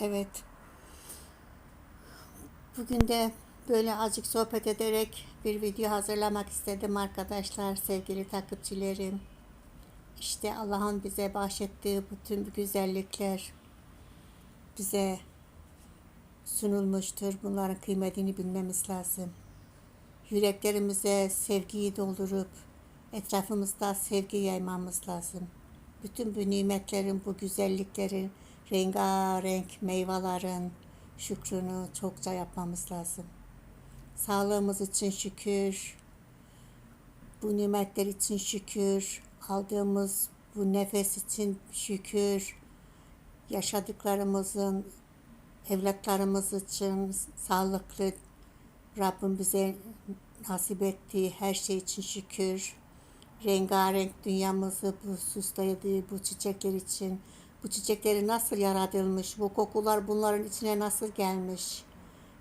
Evet. Bugün de böyle azıcık sohbet ederek bir video hazırlamak istedim arkadaşlar, sevgili takipçilerim. İşte Allah'ın bize bahşettiği bütün bu güzellikler bize sunulmuştur. Bunların kıymetini bilmemiz lazım. Yüreklerimize sevgiyi doldurup etrafımızda sevgi yaymamız lazım. Bütün bu nimetlerin, bu güzelliklerin, rengarenk meyvelerin şükrünü çokça yapmamız lazım. Sağlığımız için şükür, bu nimetler için şükür, aldığımız bu nefes için şükür, yaşadıklarımızın, evlatlarımız için sağlıklı Rabbim bize nasip ettiği her şey için şükür. Rengarenk dünyamızı bu süslediği bu çiçekler için, bu çiçekleri nasıl yaratılmış, bu kokular bunların içine nasıl gelmiş.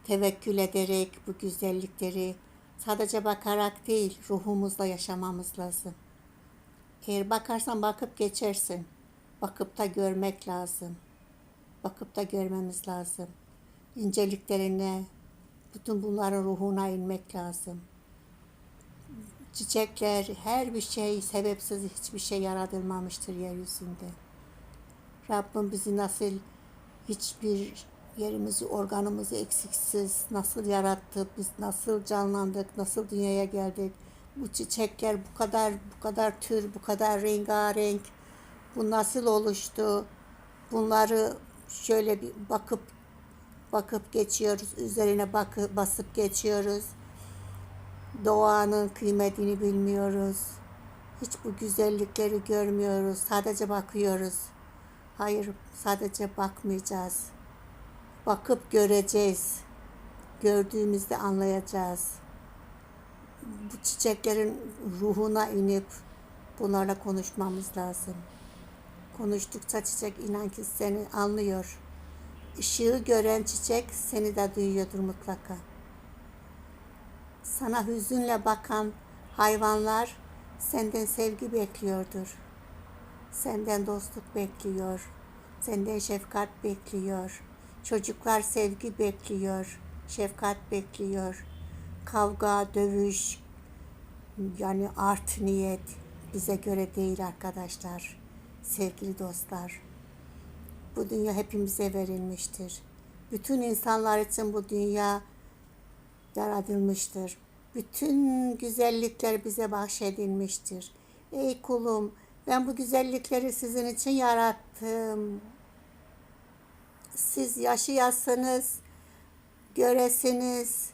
Tevekkül ederek bu güzellikleri sadece bakarak değil, ruhumuzla yaşamamız lazım. Eğer bakarsan bakıp geçersin. Bakıp da görmek lazım. Bakıp da görmemiz lazım. İnceliklerine, bütün bunların ruhuna inmek lazım. Çiçekler, her bir şey sebepsiz hiçbir şey yaratılmamıştır yeryüzünde. Rabbim bizi nasıl hiçbir yerimizi, organımızı eksiksiz nasıl yarattı, biz nasıl canlandık, nasıl dünyaya geldik. Bu çiçekler bu kadar, bu kadar tür, bu kadar rengarenk, bu nasıl oluştu? Bunları şöyle bir bakıp bakıp geçiyoruz, üzerine bakıp basıp geçiyoruz. Doğanın kıymetini bilmiyoruz. Hiç bu güzellikleri görmüyoruz. Sadece bakıyoruz. Hayır, sadece bakmayacağız. Bakıp göreceğiz. Gördüğümüzde anlayacağız. Bu çiçeklerin ruhuna inip bunlarla konuşmamız lazım. Konuştukça çiçek inan ki seni anlıyor. Işığı gören çiçek seni de duyuyordur mutlaka. Sana hüzünle bakan hayvanlar senden sevgi bekliyordur. Senden dostluk bekliyor. Senden şefkat bekliyor. Çocuklar sevgi bekliyor. Şefkat bekliyor. Kavga, dövüş, yani art niyet bize göre değil arkadaşlar. Sevgili dostlar. Bu dünya hepimize verilmiştir. Bütün insanlar için bu dünya yaratılmıştır. Bütün güzellikler bize bahşedilmiştir. Ey kulum, ben bu güzellikleri sizin için yarattım. Siz yaşayasınız, göresiniz,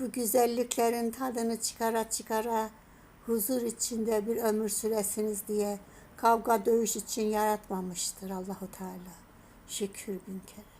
bu güzelliklerin tadını çıkara çıkara huzur içinde bir ömür süresiniz diye kavga dövüş için yaratmamıştır Allahu Teala. Şükür bin kere.